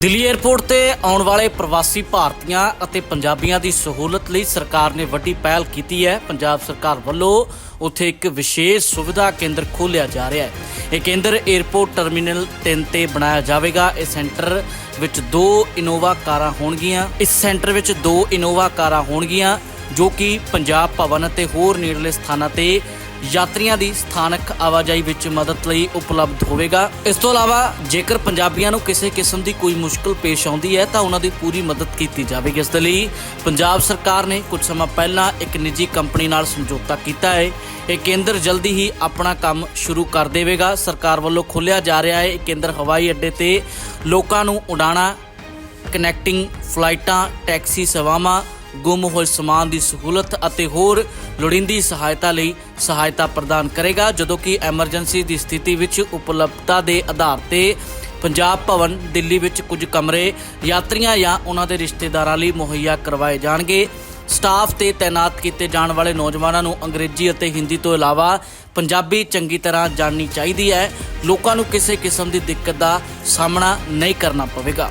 Delhi airport ਤੇ ਆਉਣ ਵਾਲੇ ਪ੍ਰਵਾਸੀ ਭਾਰਤੀਆਂ ਅਤੇ ਪੰਜਾਬੀਆਂ ਦੀ ਸਹੂਲਤ ਲਈ ਸਰਕਾਰ ਨੇ ਵੱਡੀ ਪਹਿਲ ਕੀਤੀ ਹੈ। ਪੰਜਾਬ ਸਰਕਾਰ ਵੱਲੋਂ ਉੱਥੇ ਇੱਕ ਵਿਸ਼ੇਸ਼ ਸੁਵਿਧਾ ਕੇਂਦਰ ਖੋਲ੍ਹਿਆ ਜਾ ਰਿਹਾ ਹੈ। ਇਹ ਕੇਂਦਰ 에ਅਰਪੋਰਟ ਟਰਮੀਨਲ 3 ਤੇ ਬਣਾਇਆ ਜਾਵੇਗਾ। ਇਹ ਸੈਂਟਰ ਵਿੱਚ ਦੋ ਇਨੋਵਾ ਕਾਰਾਂ ਹੋਣਗੀਆਂ। ਇਸ ਸੈਂਟਰ ਵਿੱਚ ਦੋ ਇਨੋਵਾ ਕਾਰਾਂ ਹੋਣਗੀਆਂ, ਜੋ ਕਿ ਪੰਜਾਬ ਭਵਨ ਅਤੇ ਹੋਰ ਨੇੜਲੇ ਸਥਾਨਾਂ ਤੇ ਯਾਤਰੀਆਂ ਦੀ ਸਥਾਨਕ ਆਵਾਜਾਈ ਵਿੱਚ ਮਦਦ ਲਈ ਉਪਲਬਧ ਹੋਵੇਗਾ। ਇਸ ਤੋਂ ਇਲਾਵਾ, ਜੇਕਰ ਪੰਜਾਬੀਆਂ ਨੂੰ ਕਿਸੇ ਕਿਸਮ ਦੀ ਕੋਈ ਮੁਸ਼ਕਲ ਪੇਸ਼ ਆਉਂਦੀ ਹੈ, ਤਾਂ ਉਹਨਾਂ ਦੀ ਪੂਰੀ ਮਦਦ ਕੀਤੀ ਜਾਵੇਗੀ। ਇਸ ਦੇ ਲਈ ਪੰਜਾਬ ਸਰਕਾਰ ਨੇ ਕੁਝ ਸਮਾਂ ਪਹਿਲਾਂ ਇੱਕ ਨਿੱਜੀ ਕੰਪਨੀ ਨਾਲ ਸਮਝੌਤਾ ਕੀਤਾ ਹੈ। ਇਹ ਕੇਂਦਰ ਜਲਦੀ ਹੀ ਆਪਣਾ ਕੰਮ ਸ਼ੁਰੂ ਕਰ ਦੇਵੇਗਾ। ਸਰਕਾਰ ਵੱਲੋਂ ਖੋਲ੍ਹਿਆ ਜਾ ਰਿਹਾ ਹੈ। ਇਹ ਕੇਂਦਰ ਹਵਾਈ ਅੱਡੇ ਤੇ ਲੋਕਾਂ ਨੂੰ ਉਡਾਣਾ, ਕਨੈਕਟਿੰਗ ਫਲਾਈਟਾਂ, ਟੈਕਸੀ ਸੇਵਾਵਾਂ ਗੁੰਮ ਹੋਏ ਸਮਾਨ ਦੀ ਸਹੂਲਤ ਅਤੇ ਹੋਰ ਲੋੜੀਂਦੀ ਸਹਾਇਤਾ ਲਈ ਸਹਾਇਤਾ ਪ੍ਰਦਾਨ ਕਰੇਗਾ, ਜਦੋਂ ਕਿ ਐਮਰਜੈਂਸੀ ਦੀ ਸਥਿਤੀ ਵਿੱਚ ਉਪਲਬਧਤਾ ਦੇ ਆਧਾਰ ਤੇ ਪੰਜਾਬ ਭਵਨ, ਦਿੱਲੀ ਵਿੱਚ ਕੁਝ ਕਮਰੇ, ਯਾਤਰੀਆਂ ਜਾਂ ਉਹਨਾਂ ਦੇ ਰਿਸ਼ਤੇਦਾਰਾਂ ਲਈ ਮੁਹੱਈਆ ਕਰਵਾਏ ਜਾਣਗੇ। ਸਟਾਫ ਤੇ ਤਾਇਨਾਤ ਕੀਤੇ ਜਾਣ ਵਾਲੇ ਨੌਜਵਾਨਾਂ ਨੂੰ ਅੰਗਰੇਜ਼ੀ ਅਤੇ ਹਿੰਦੀ ਤੋਂ ਇਲਾਵਾ ਪੰਜਾਬੀ ਚੰਗੀ ਤਰ੍ਹਾਂ ਜਾਣਨੀ ਚਾਹੀਦੀ ਹੈ। ਲੋਕਾਂ ਨੂੰ ਕਿਸੇ ਕਿਸਮ ਦੀ ਦਿੱਕਤ ਦਾ ਸਾਹਮਣਾ ਨਹੀਂ ਕਰਨਾ ਪਵੇਗਾ।